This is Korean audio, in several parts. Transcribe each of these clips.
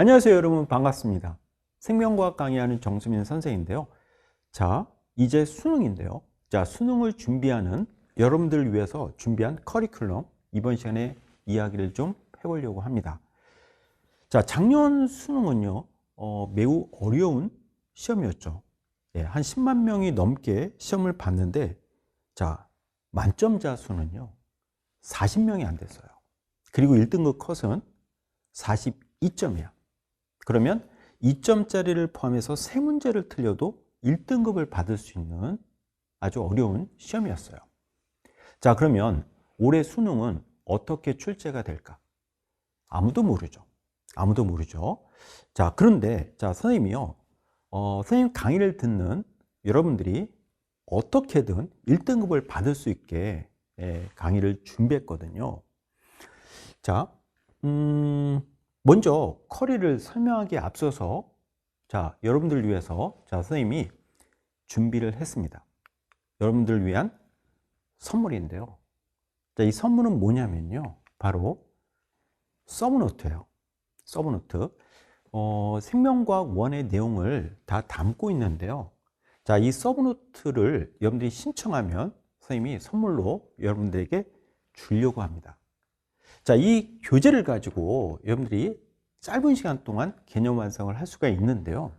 안녕하세요 여러분. 반갑습니다. 생명과학 강의하는 정수민 선생인데요. 자 이제 수능인데요. 자 수능을 준비하는 여러분들을 위해서 준비한 커리큘럼 이번 시간에 이야기를 좀 해보려고 합니다. 자 작년 수능은요 어, 매우 어려운 시험이었죠. 예, 한 10만 명이 넘게 시험을 봤는데 자 만점자 수는요 40명이 안 됐어요. 그리고 1등급 컷은 42점이야 그러면 2점짜리를 포함해서 세 문제를 틀려도 1등급을 받을 수 있는 아주 어려운 시험이었어요. 자, 그러면 올해 수능은 어떻게 출제가 될까? 아무도 모르죠. 아무도 모르죠. 자, 그런데, 자, 선생님이요. 어, 선생님 강의를 듣는 여러분들이 어떻게든 1등급을 받을 수 있게 예, 강의를 준비했거든요. 자, 음, 먼저 커리를 설명하기에 앞서서 자, 여러분들 위해서 자, 선생님이 준비를 했습니다. 여러분들 위한 선물인데요. 자, 이 선물은 뭐냐면요. 바로 서브노트예요. 서브노트. 어, 생명과학 원의 내용을 다 담고 있는데요. 자, 이 서브노트를 여러분들이 신청하면 선생님이 선물로 여러분들에게 주려고 합니다. 자, 이 교재를 가지고 여러분들이 짧은 시간 동안 개념 완성을 할 수가 있는데요.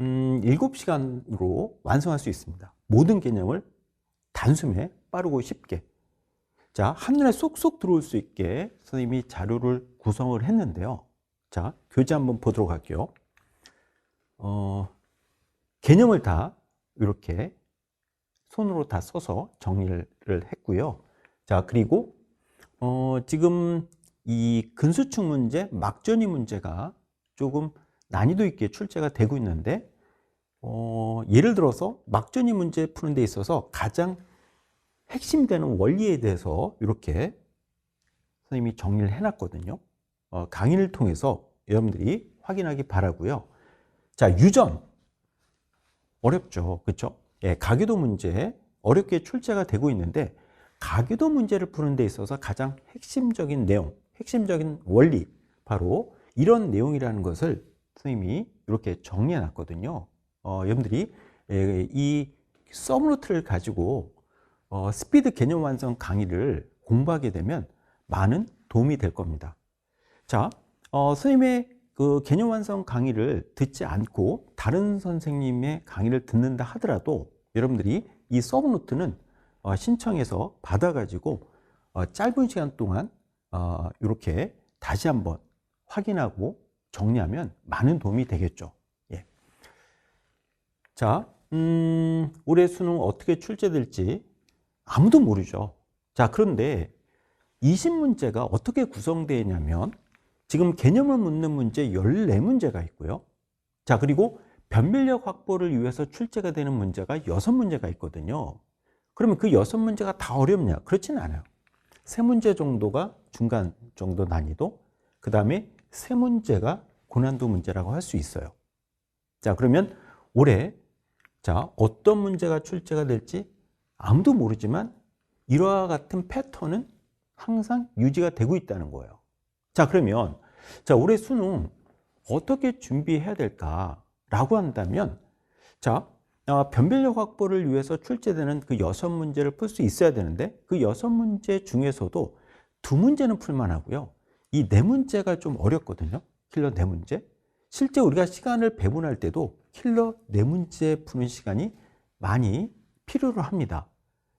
음, 7시간으로 완성할 수 있습니다. 모든 개념을 단숨에 빠르고 쉽게. 자, 한눈에 쏙쏙 들어올 수 있게 선생님이 자료를 구성을 했는데요. 자, 교재 한번 보도록 할게요. 어, 개념을 다 이렇게 손으로 다 써서 정리를 했고요. 자, 그리고 어, 지금 이 근수축 문제, 막전이 문제가 조금 난이도 있게 출제가 되고 있는데, 어, 예를 들어서 막전이 문제 푸는 데 있어서 가장 핵심 되는 원리에 대해서 이렇게 선생님이 정리를 해놨거든요. 어, 강의를 통해서 여러분들이 확인하기 바라고요. 자, 유전. 어렵죠. 그렇죠? 예, 가계도 문제 어렵게 출제가 되고 있는데 가계도 문제를 푸는 데 있어서 가장 핵심적인 내용, 핵심적인 원리, 바로 이런 내용이라는 것을 선생님이 이렇게 정리해 놨거든요. 어, 여러분들이 이 서브노트를 가지고 어, 스피드 개념 완성 강의를 공부하게 되면 많은 도움이 될 겁니다. 자, 어, 선생님의 그 개념 완성 강의를 듣지 않고 다른 선생님의 강의를 듣는다 하더라도 여러분들이 이 서브노트는 어, 신청해서 받아가지고 어, 짧은 시간 동안 어, 이렇게 다시 한번 확인하고 정리하면 많은 도움이 되겠죠. 예. 자, 음, 올해 수능 어떻게 출제될지 아무도 모르죠. 자, 그런데 20문제가 어떻게 구성되냐면 지금 개념을 묻는 문제 14문제가 있고요. 자, 그리고 변별력 확보를 위해서 출제가 되는 문제가 6문제가 있거든요. 그러면 그 6문제가 다 어렵냐? 그렇지는 않아요. 세 문제 정도가 중간 정도 난이도, 그 다음에 세 문제가 고난도 문제라고 할 수 있어요. 자, 그러면 올해 자, 어떤 문제가 출제가 될지 아무도 모르지만 이와 같은 패턴은 항상 유지가 되고 있다는 거예요. 자, 그러면 자, 올해 수능 어떻게 준비해야 될까라고 한다면 자, 어, 변별력 확보를 위해서 출제되는 그 여섯 문제를 풀 수 있어야 되는데 그 여섯 문제 중에서도 두 문제는 풀만하고요. 이 네 문제가 좀 어렵거든요. 킬러 네 문제. 실제 우리가 시간을 배분할 때도 킬러 네 문제 푸는 시간이 많이 필요로 합니다.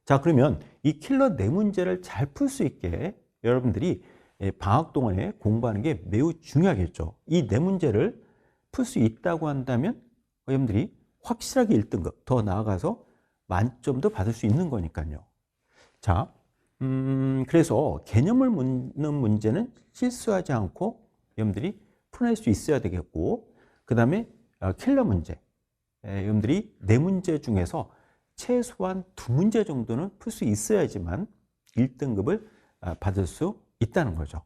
자, 그러면 이 킬러 네 문제를 잘 풀 수 있게 여러분들이 예, 방학 동안에 공부하는 게 매우 중요하겠죠. 이 네 문제를 풀 수 있다고 한다면 여러분들이 확실하게 1등급 더 나아가서 만점도 받을 수 있는 거니까요. 자, 음, 그래서 개념을 묻는 문제는 실수하지 않고 여러분들이 풀어낼 수 있어야 되겠고, 그 다음에 어, 킬러 문제. 여러분들이 네 문제 중에서 최소한 두 문제 정도는 풀 수 있어야지만 1등급을 아, 받을 수 있다는 거죠.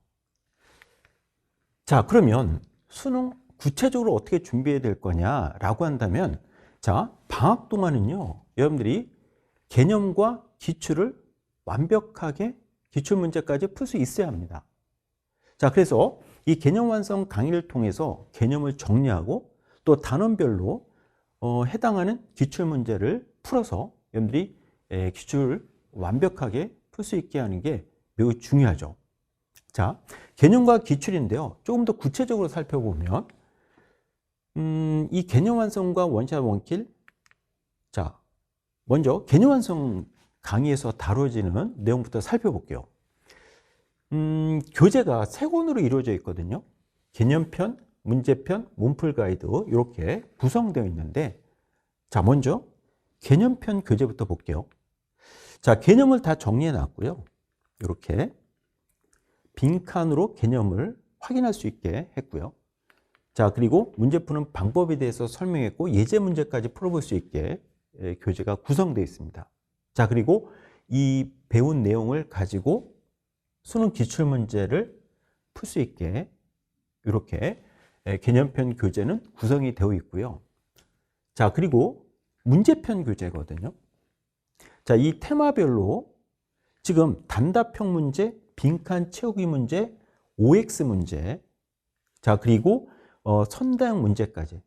자, 그러면 수능 구체적으로 어떻게 준비해야 될 거냐라고 한다면 자, 방학 동안은요, 여러분들이 개념과 기출을 완벽하게 기출 문제까지 풀 수 있어야 합니다. 자, 그래서 이 개념 완성 강의를 통해서 개념을 정리하고 또 단원별로 어, 해당하는 기출 문제를 풀어서 여러분들이 에, 기출을 완벽하게 풀 수 있게 하는 게 매우 중요하죠. 자, 개념과 기출인데요. 조금 더 구체적으로 살펴보면 음, 이 개념 완성과 원샷 원킬 자, 먼저 개념 완성 강의에서 다뤄지는 내용부터 살펴볼게요. 음, 교재가 세 권으로 이루어져 있거든요. 개념편, 문제편, 문풀 가이드 이렇게 구성되어 있는데 자, 먼저 개념편 교재부터 볼게요. 자, 개념을 다 정리해 놨고요. 이렇게 빈칸으로 개념을 확인할 수 있게 했고요. 자, 그리고 문제 푸는 방법에 대해서 설명했고 예제 문제까지 풀어볼 수 있게 예, 교재가 구성되어 있습니다. 자, 그리고 이 배운 내용을 가지고 수능 기출 문제를 풀 수 있게 이렇게 예, 개념편 교재는 구성이 되어 있고요. 자, 그리고 문제편 교재거든요. 자, 이 테마별로 지금 단답형 문제, 빈칸 채우기 문제, OX 문제, 자, 그리고 어, 선다형 문제까지.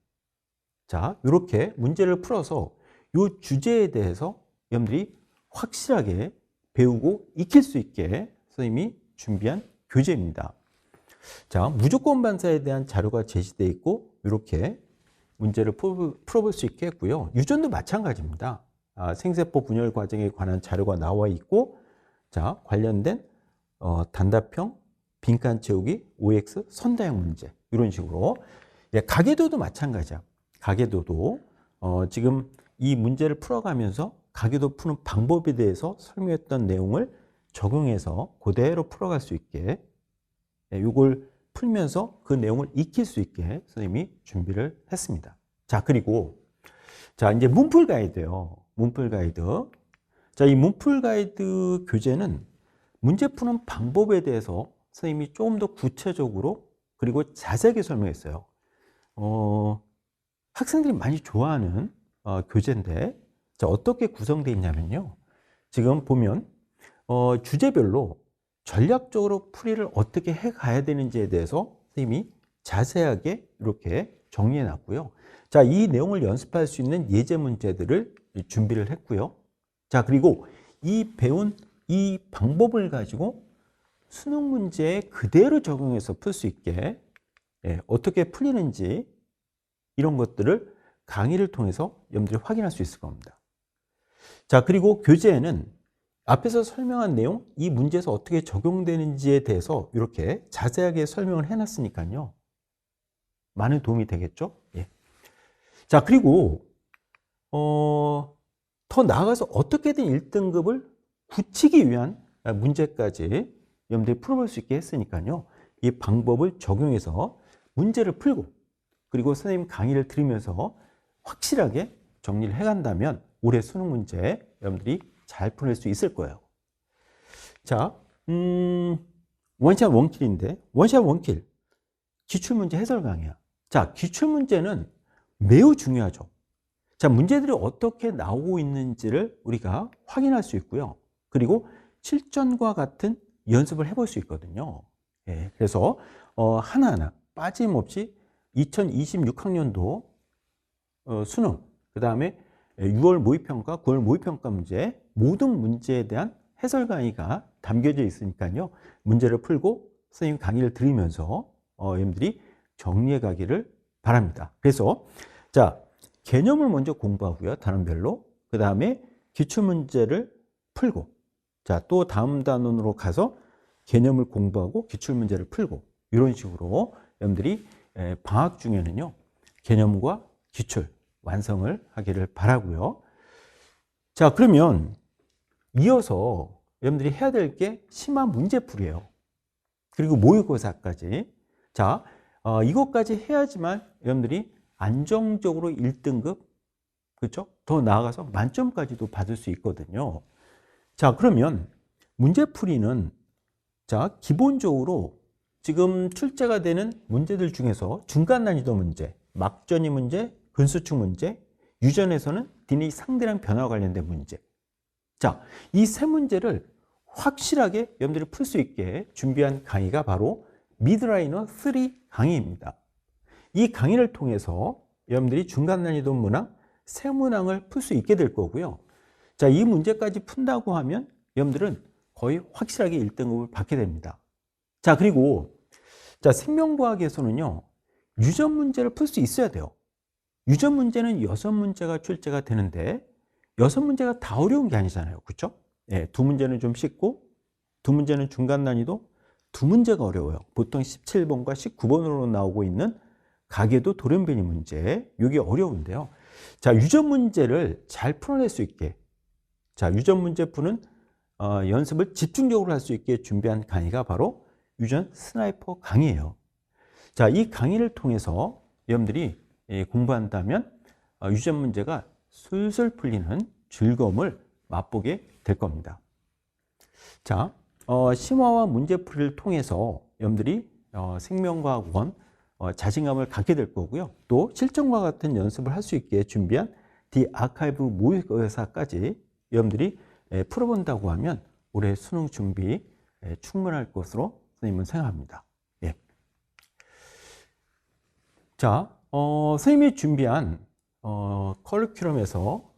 자, 이렇게 문제를 풀어서 이 주제에 대해서 여러분들이 확실하게 배우고 익힐 수 있게 선생님이 준비한 교재입니다. 자, 무조건 반사에 대한 자료가 제시되어 있고 이렇게 문제를 풀어볼 수 있게 했고요. 유전도 마찬가지입니다. 아, 생세포 분열 과정에 관한 자료가 나와 있고 자, 관련된 어, 단답형, 빈칸 채우기, OX, 선다형 문제 이런 식으로 예, 가계도도 마찬가지야. 가계도도 어, 지금 이 문제를 풀어가면서 가계도 푸는 방법에 대해서 설명했던 내용을 적용해서 그대로 풀어갈 수 있게 예, 이걸 풀면서 그 내용을 익힐 수 있게 선생님이 준비를 했습니다. 자, 그리고 자, 이제 문풀 가이드요. 문풀 가이드. 자, 이 문풀 가이드 교재는 문제 푸는 방법에 대해서 선생님이 조금 더 구체적으로 그리고 자세하게 설명했어요. 어, 학생들이 많이 좋아하는 어, 교재인데 자, 어떻게 구성되어 있냐면요. 지금 보면 어, 주제별로 전략적으로 풀이를 어떻게 해 가야 되는지에 대해서 선생님이 자세하게 이렇게 정리해 놨고요. 자, 이 내용을 연습할 수 있는 예제 문제들을 준비를 했고요. 자, 그리고 이 배운 이 방법을 가지고 수능 문제에 그대로 적용해서 풀 수 있게 예, 어떻게 풀리는지 이런 것들을 강의를 통해서 여러분들이 확인할 수 있을 겁니다. 자, 그리고 교재에는 앞에서 설명한 내용, 이 문제에서 어떻게 적용되는지에 대해서 이렇게 자세하게 설명을 해놨으니까요. 많은 도움이 되겠죠? 예. 자, 그리고, 어, 더 나아가서 어떻게든 1등급을 굳히기 위한 문제까지 여러분들이 풀어볼 수 있게 했으니까요. 이 방법을 적용해서 문제를 풀고 그리고 선생님 강의를 들으면서 확실하게 정리를 해간다면 올해 수능 문제 여러분들이 잘 풀릴 수 있을 거예요. 자, 음, 원샷 원킬인데 원샷 원킬 기출문제 해설 강의야. 자, 기출문제는 매우 중요하죠. 자, 문제들이 어떻게 나오고 있는지를 우리가 확인할 수 있고요. 그리고 실전과 같은 연습을 해볼 수 있거든요. 예, 그래서 어, 하나하나 빠짐없이 2026학년도 어, 수능, 그 다음에 6월 모의평가, 9월 모의평가 문제 모든 문제에 대한 해설 강의가 담겨져 있으니까요. 문제를 풀고 선생님 강의를 들으면서 어, 여러분들이 정리해 가기를 바랍니다. 그래서 자 개념을 먼저 공부하고요. 단원별로. 그 다음에 기출문제를 풀고 자 또 다음 단원으로 가서 개념을 공부하고 기출문제를 풀고 이런 식으로 여러분들이 방학 중에는요. 개념과 기출 완성을 하기를 바라고요. 자 그러면 이어서 여러분들이 해야 될 게 심화 문제풀이에요. 그리고 모의고사까지. 자, 어, 이것까지 해야지만 여러분들이 안정적으로 1등급, 그렇죠? 더 나아가서 만점까지도 받을 수 있거든요. 자, 그러면 문제풀이는 자, 기본적으로 지금 출제가 되는 문제들 중에서 중간 난이도 문제, 막전이 문제, 근수축 문제, 유전에서는 딘이 상대량 변화와 관련된 문제. 자, 이 세 문제를 확실하게 여러분들이 풀 수 있게 준비한 강의가 바로 미드라이너 3 강의입니다. 이 강의를 통해서 여러분들이 중간 난이도 문항, 세 문항을 풀 수 있게 될 거고요. 자, 이 문제까지 푼다고 하면 여러분들은 거의 확실하게 1등급을 받게 됩니다. 자, 그리고 자, 생명과학에서는요. 유전 문제를 풀 수 있어야 돼요. 유전 문제는 여섯 문제가 출제가 되는데 여섯 문제가 다 어려운 게 아니잖아요. 그렇죠? 예, 두 문제는 좀 쉽고 두 문제는 중간 난이도, 두 문제가 어려워요. 보통 17번과 19번으로 나오고 있는 가계도 돌연변이 문제, 이게 어려운데요. 자, 유전 문제를 잘 풀어낼 수 있게, 자, 유전 문제 푸는 어, 연습을 집중적으로 할 수 있게 준비한 강의가 바로 유전 스나이퍼 강의예요. 자, 이 강의를 통해서 여러분들이 예, 공부한다면 어, 유전 문제가 술술 풀리는 즐거움을 맛보게 될 겁니다. 자, 어, 심화와 문제풀이를 통해서 여러분들이 어, 생명과학원 어, 자신감을 갖게 될 거고요. 또 실전과 같은 연습을 할 수 있게 준비한 디 아카이브 모의고사까지 여러분들이 에, 풀어본다고 하면 올해 수능 준비 에, 충분할 것으로 선생님은 생각합니다. 예. 자, 어, 선생님이 준비한 어, 커리큘럼에서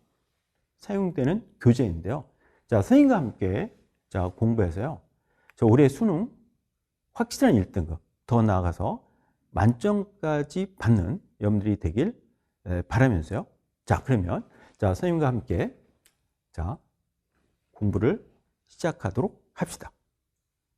사용되는 교재인데요. 자, 선생님과 함께 자, 공부해서요. 저 올해 수능 확실한 1등급 더 나아가서 만점까지 받는 여러분들이 되길 에, 바라면서요. 자, 그러면 자, 선생님과 함께 자, 공부를 시작하도록 합시다.